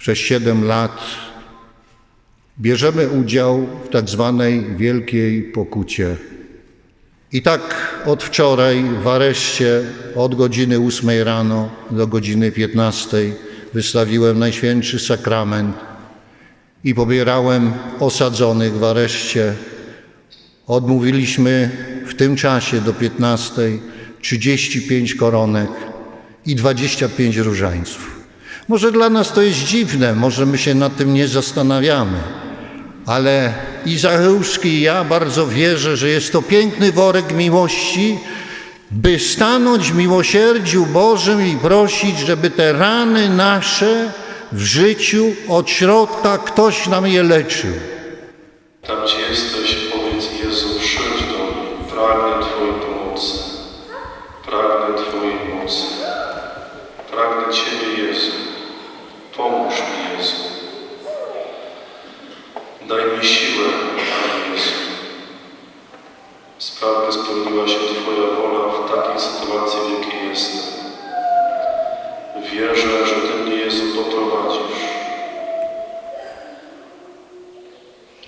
przez 7 lat bierzemy udział w tak zwanej Wielkiej Pokucie. I tak od wczoraj w areszcie od godziny 8 rano do godziny 15 wystawiłem Najświętszy Sakrament i pobierałem osadzonych w areszcie. Odmówiliśmy w tym czasie do 15 35 koronek i 25 różańców. Może dla nas to jest dziwne, może my się nad tym nie zastanawiamy, ale i Zacheuszki i ja bardzo wierzę, że jest to piękny worek miłości, by stanąć w miłosierdziu Bożym i prosić, żeby te rany nasze w życiu od środka ktoś nam je leczył. Tam, gdzie jesteś, powiedz Jezu, przyjdź do mnie. Pragnę Twojej pomocy. Pragnę Twojej mocy. Pragnę Ciebie, Jezu. Pomóż mi, Jezu. Daj mi siłę, Panie Jezu. Spraw, by spełniła się Twoja wola w takiej sytuacji, w jakiej jestem. Wierzę, że Ty mnie, Jezu, poprowadzisz.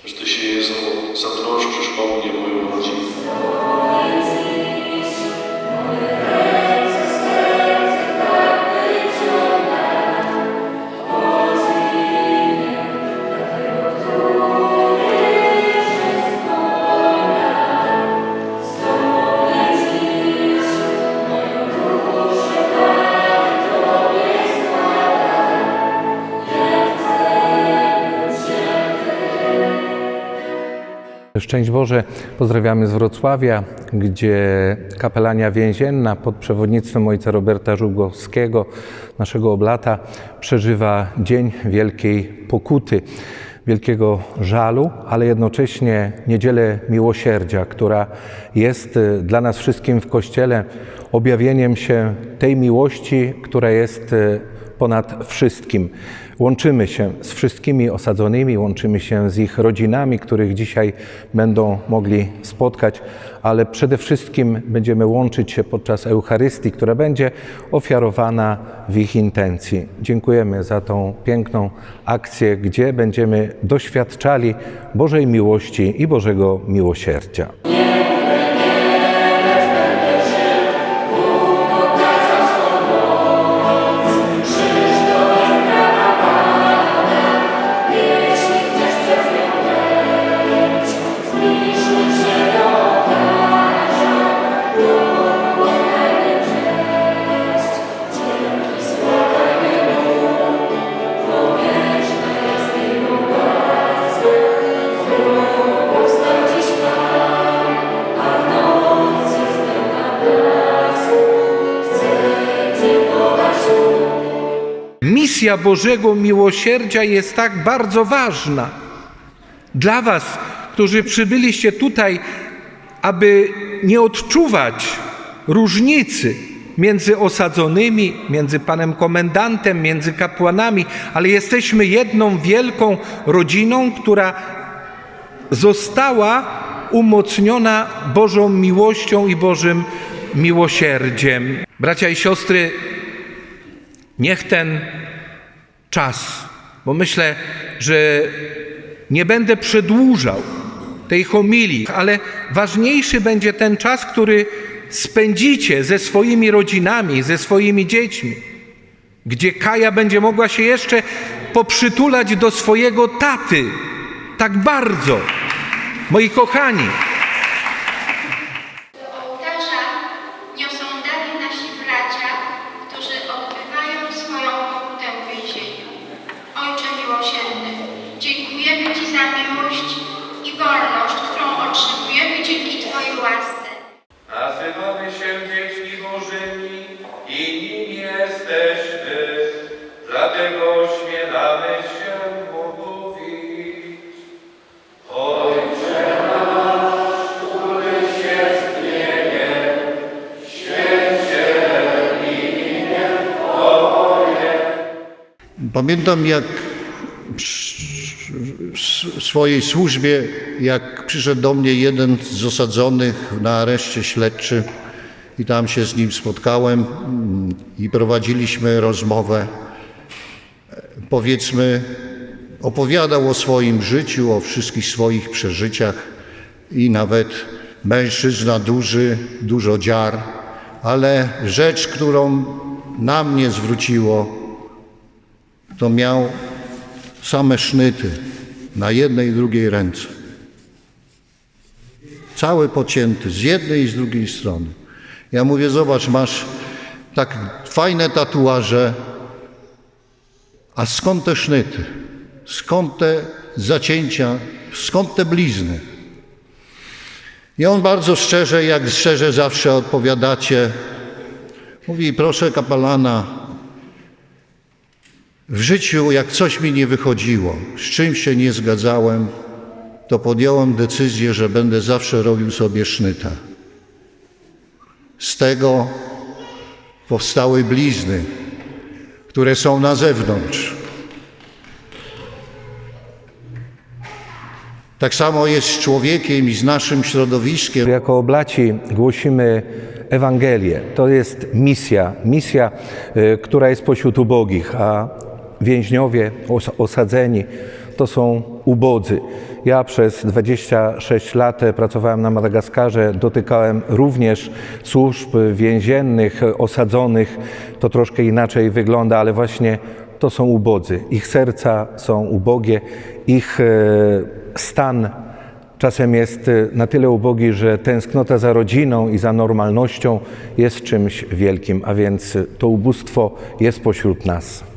że Ty się, Jezu, zatroszczysz o mnie, moją rodzinę. Szczęść Boże, pozdrawiamy z Wrocławia, gdzie kapelania więzienna pod przewodnictwem ojca Roberta Żugowskiego, naszego oblata, przeżywa dzień wielkiej pokuty, wielkiego żalu, ale jednocześnie niedzielę miłosierdzia, która jest y, dla nas wszystkim w Kościele objawieniem się tej miłości, która jest y, ponad wszystkim. Łączymy się z wszystkimi osadzonymi, łączymy się z ich rodzinami, których dzisiaj będą mogli spotkać, ale przede wszystkim będziemy łączyć się podczas Eucharystii, która będzie ofiarowana w ich intencji. Dziękujemy za tą piękną akcję, gdzie będziemy doświadczali Bożej miłości i Bożego miłosierdzia. Misja Bożego Miłosierdzia jest tak bardzo ważna. Dla Was, którzy przybyliście tutaj, aby nie odczuwać różnicy między osadzonymi, między panem komendantem, między kapłanami, ale jesteśmy jedną wielką rodziną, która została umocniona Bożą miłością i Bożym miłosierdziem. Bracia i siostry, Niech ten czas, bo myślę, że nie będę przedłużał tej homilii, ale ważniejszy będzie ten czas, który spędzicie ze swoimi rodzinami, ze swoimi dziećmi, gdzie Kaja będzie mogła się jeszcze poprzytulać do swojego taty tak bardzo. Moi kochani, miłosierny, dziękujemy Ci za miłość i wolność, którą otrzymujemy dzięki Twojej łasce. Nazywamy się dziećmi Bożymi i nim jesteśmy, dlatego śmielamy się mówić. Ojcze nasz, któryś jest w niebie, święć się imię Twoje. Pamiętam, jak swojej służbie, jak przyszedł do mnie jeden z osadzonych na areszcie śledczy i tam się z nim spotkałem mm, i prowadziliśmy rozmowę. powiedzmy, opowiadał o swoim życiu, o wszystkich swoich przeżyciach i nawet mężczyzna duży, dużo dziar, ale rzecz, którą na mnie zwróciło, to miał same sznyty na jednej i drugiej ręce. Cały pocięty z jednej i z drugiej strony. Ja mówię, zobacz, masz tak fajne tatuaże, a skąd te sznyty? Skąd te zacięcia? Skąd te blizny? I on bardzo szczerze, jak szczerze zawsze odpowiadacie, mówi, proszę kapelana, w życiu, jak coś mi nie wychodziło, z czymś się nie zgadzałem, to podjąłem decyzję, że będę zawsze robił sobie sznyta. Z tego powstały blizny, które są na zewnątrz. Tak samo jest z człowiekiem i z naszym środowiskiem. Jako oblaci głosimy Ewangelię. To jest misja, misja, y, która jest pośród ubogich, a więźniowie os- osadzeni to są ubodzy. Ja przez 26 lat pracowałem na Madagaskarze, dotykałem również służb więziennych, osadzonych. To troszkę inaczej wygląda, ale właśnie to są ubodzy. Ich serca są ubogie, ich e, stan czasem jest e, na tyle ubogi, że tęsknota za rodziną i za normalnością jest czymś wielkim, a więc to ubóstwo jest pośród nas.